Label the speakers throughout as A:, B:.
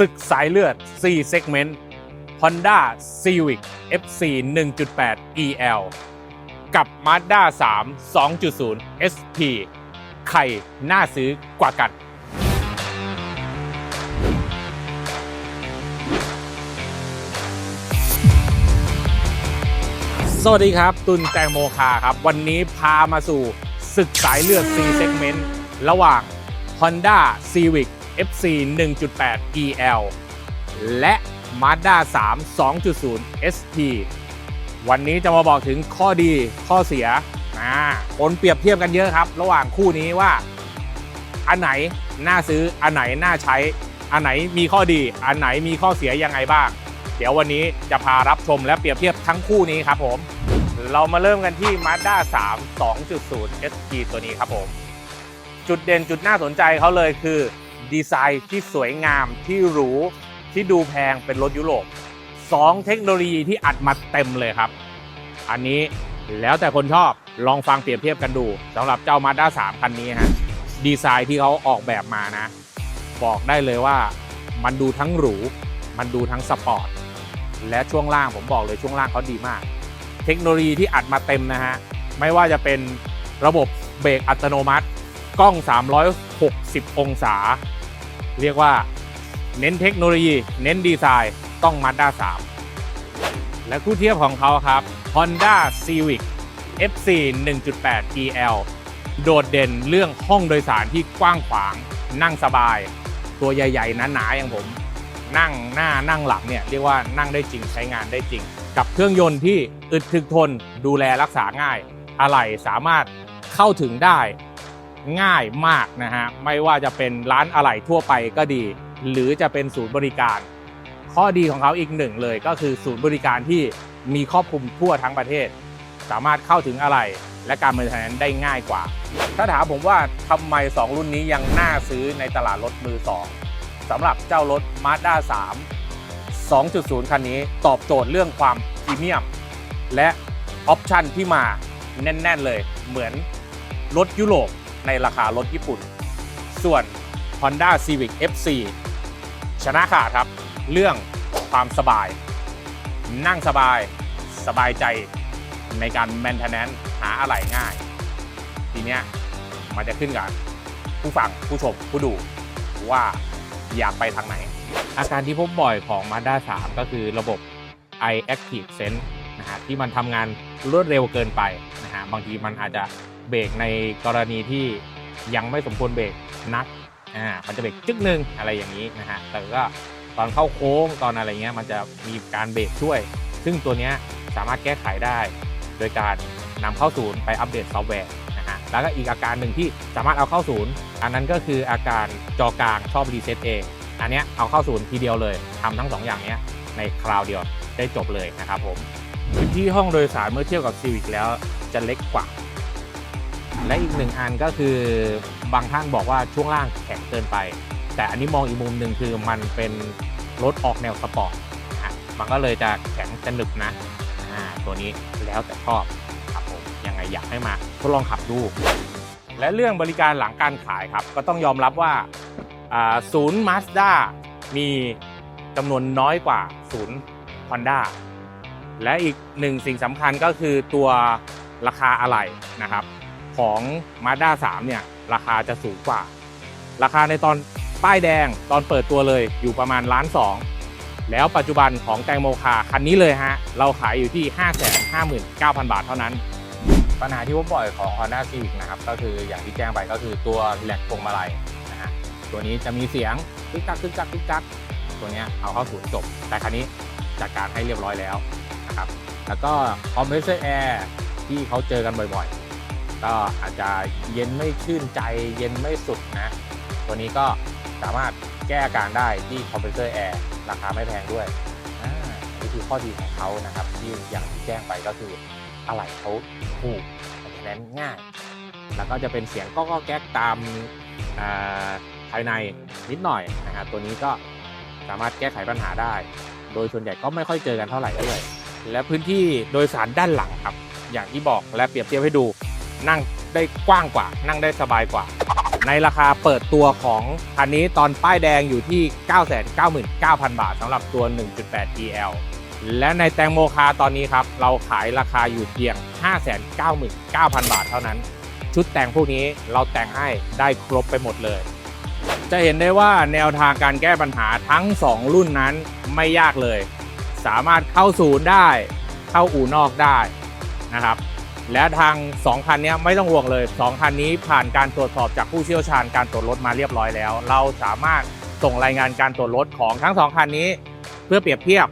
A: ศึกสายเลือด 4 segment Honda Civic FC 1.8 EL กับ Mazda 3 2.0 SP ใครน่าซื้อกว่ากันสวัสดีครับ ตุนแตงโมคาครับ วันนี้พามาสู่ศึกสายเลือด C segment ระหว่าง Honda Civic FC 1.8 EL และ Mazda 3 2.0 SP วันนี้จะมาบอกถึงข้อดีข้อเสียนะคนเปรียบเทียบกันเยอะครับ ระหว่างคู่นี้ว่า อันไหนน่าซื้อ อันไหนน่าใช้ อันไหนมีข้อดี อันไหนมีข้อเสียยังไงบ้าง เดี๋ยววันนี้จะพารับชมและเปรียบเทียบทั้งคู่นี้ครับผม เรามาเริ่มกันที่ Mazda 3 2.0 SP ตัวนี้ครับผม จุดเด่นจุดน่าสนใจเขาเลยคือ ดีไซน์ที่สวยงามที่หรูที่ดูแพงเป็นรถยุโรป2 เทคโนโลยีที่อัดมาเต็มเลยครับ อันนี้แล้วแต่คนชอบลองฟังเปรียบเทียบกันดูสำหรับเจ้า Mazda 3 คันนี้ฮะดีไซน์ที่เขาออกแบบมานะ บอกได้เลยว่ามันดูทั้งหรู มันดูทั้งสปอร์ต และช่วงล่างผมบอกเลยช่วงล่างเขาดีมาก เทคโนโลยีที่อัดมาเต็มนะฮะ ไม่ว่าจะเป็นระบบเบรกอัตโนมัติ กล้อง 360 องศา เรียกว่าเน้นเทคโนโลยี เน้นดีไซน์ต้อง Mazda 3และคู่เทียบของเขาครับ Honda Civic FC 1.8 EL โดดเด่นเรื่องห้องโดยสารที่กว้างขวางนั่งสบาย ตัวใหญ่ๆหนาๆอย่างผม นั่งหน้านั่งหลังเนี่ยเรียกว่านั่งได้จริงใช้งานได้จริง กับเครื่องยนต์ที่อึดถึกทนดูแลรักษาง่าย อะไหล่สามารถเข้าถึงได้ ง่ายมากนะฮะไม่ว่าจะเป็นร้านอะไหล่ทั่วไปก็ดี หรือจะเป็นศูนย์บริการ ข้อดีของเขาอีกหนึ่งเลยก็คือศูนย์บริการที่มีครอบคลุมทั่วทั้งประเทศ สามารถเข้าถึงอะไหล่และการบริการได้ง่ายกว่า ถ้าถามผมว่าทำไม 2 รุ่นนี้ยังน่าซื้อในตลาดรถมือ 2สำหรับเจ้ารถ Mazda 3 2.0 คันนี้ตอบโจทย์เรื่องความพรีเมียม และออปชันที่มาแน่น ๆ เลยเหมือนรถยุโรป ในราคารถญี่ปุ่น ส่วน Honda Civic FC ชนะขาดครับ เรื่องความสบาย นั่งสบายสบายใจในการ maintenance หาอะไรง่าย ทีเนี้ยมันจะขึ้นกับผู้ฟังผู้ชมผู้ดูว่าอยากไปทางไหน อาการที่พบบ่อยของ Mazda 3 ก็คือระบบ i Active Sense นะฮะที่มันทำงานรวดเร็วเกินไปนะฮะบางทีมันอาจจะ เบรกในกรณีที่ยังไม่สมควรเบรกนักอ่ามันจะเบรกจึ๊กหนึ่งอะไรอย่างนี้นะฮะแต่ก็ตอนเข้าโค้งตอนอะไรเงี้ยมันจะมีการเบรกช่วย ซึ่งตัวเนี้ยสามารถแก้ไขได้ โดยการนำเข้าศูนย์ไปอัปเดตซอฟต์แวร์นะฮะแล้วก็อีกอาการหนึ่งที่สามารถเอาเข้าศูนย์ อันนั้นก็คืออาการจอกลางชอบรีเซ็ตเอง อันเนี้ยเอาเข้าศูนย์ทีเดียวเลยทำทั้งสองอย่างเนี้ยในคราวเดียวได้จบเลยนะครับผมพื้นที่ห้องโดยสารเมื่อเทียบกับ Civic แล้วจะเล็กกว่า และอีกหนึ่งอันก็คือบางท่านบอกว่าช่วงล่างแข็งเกินไป แต่อันนี้มองอีกมุมหนึ่งคือมันเป็นรถออกแนวสปอร์ตนะฮะมันก็เลยจะแข็งจะหนึบนะตัวนี้แล้วแต่ชอบครับผมยังไงอยากให้มาทดลองขับดู และเรื่องบริการหลังการขายครับ ก็ต้องยอมรับว่าศูนย์ Mazda มีจำนวนน้อยกว่าศูนย์ Honda และอีกหนึ่งสิ่งสำคัญก็คือตัวราคาอะไหล่นะครับ ของ Mazda 3 เนี่ย ราคาจะสูงกว่า ราคาในตอนป้ายแดงตอนเปิดตัวเลยอยู่ประมาณล้านสองแล้วปัจจุบันของแตงโมคาคันนี้เลยฮะ เราขายอยู่ที่ 559,000 บาทเท่านั้น ปัญหาที่พบบ่อยของ Honda Civic นะครับ ก็คืออย่างที่แจ้งไปก็คือตัวแหลกพวงมาลัยนะฮะตัวนี้จะมีเสียงตึกกักตึกกักตึกกักตัวเนี้ยเอาเข้าศูนย์จบ แต่คันนี้จัดการให้เรียบร้อยแล้วนะครับแล้วก็คอมเพรสเซอร์แอร์ที่เขาเจอกันบ่อยๆ ก็อาจจะเย็นไม่ชื่นใจเย็นไม่สุดนะ ตัวนี้ก็สามารถแก้อาการได้ที่คอมเพรสเซอร์แอร์ราคาไม่แพงด้วยอ่านี่คือข้อดีของเขานะครับ ที่อย่างที่แจ้งไปก็คืออะไหล่เขาถูกแนั้นง่าย แล้วก็จะเป็นเสียงก็ก็แก๊กตามาภายในนิดหน่อยนะฮะตัวนี้ก็สามารถแก้ไขปัญหาได้ โดยส่วนใหญ่ก็ไม่ค่อยเจอกันเท่าไหร่ด้วย และพื้นที่โดยสารด้านหลังครับ อย่างที่บอกและเปรียบเทียบให้ดู นั่งได้กว้างกว่า นั่งได้สบายกว่า ในราคาเปิดตัวของคันนี้ตอนป้ายแดงอยู่ที่ 999,000 บาทสำหรับตัว 1.8 GL และในแตงโมคาตอนนี้ครับ เราขายราคาอยู่เพียง 599,000 บาทเท่านั้น ชุดแต่งพวกนี้เราแต่งให้ได้ครบไปหมดเลย จะเห็นได้ว่าแนวทางการแก้ปัญหาทั้ง 2 รุ่นนั้นไม่ยากเลย สามารถเข้าศูนย์ได้ เข้าอู่นอกได้นะครับ และทาง 2 คันนี้ไม่ต้องห่วงเลย 2 คันนี้ผ่านการตรวจสอบจากผู้เชี่ยวชาญการตรวจรถมาเรียบร้อยแล้ว เราสามารถส่งรายงานการตรวจรถของทั้ง 2 คันนี้ เพื่อเปรียบเทียบ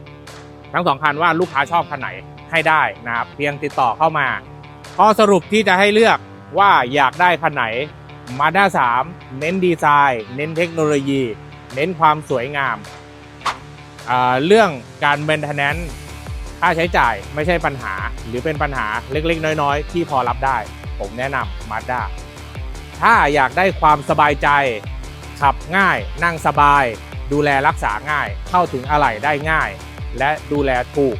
A: ทั้ง 2 คันว่าลูกค้าชอบคันไหนให้ได้นะครับเพียงติดต่อเข้ามาข้อสรุปที่จะให้เลือกว่าอยากได้คันไหน Mazda 3เน้นดีไซน์ เน้นเทคโนโลยี เน้นความสวยงามอ่าเรื่องการ maintenance ค่าใช้จ่ายไม่ใช่ปัญหา หรือเป็นปัญหาเล็กๆ น้อยๆ ที่พอรับได้ ผมแนะนำ Mazda ถ้าอยากได้ความสบายใจ ขับง่าย นั่งสบาย ดูแลรักษาง่าย เข้าถึงอะไหล่ได้ง่าย และดูแลถูก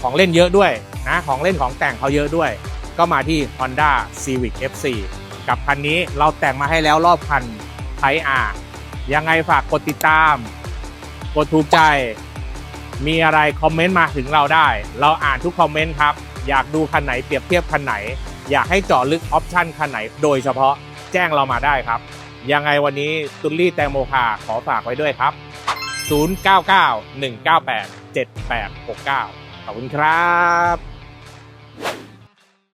A: ของเล่นเยอะด้วยนะของเล่นของแต่งเขาเยอะด้วย ก็มาที่ Honda Civic FC กับคันนี้เราแต่งมาให้แล้วรอบคันไทอายังไงฝากกดติดตาม กดถูกใจ มีอะไรคอมเมนต์มาถึงเราได้ เราอ่านทุกคอมเมนต์ครับ อยากดูคันไหนเปรียบเทียบคันไหน อยากให้เจาะลึกออปชันคันไหน โดยเฉพาะแจ้งเรามาได้ครับ ยังไงวันนี้ตุลลี่แตงโมคาขอฝากไว้ด้วยครับ 099 198 7869 ขอบคุณครับ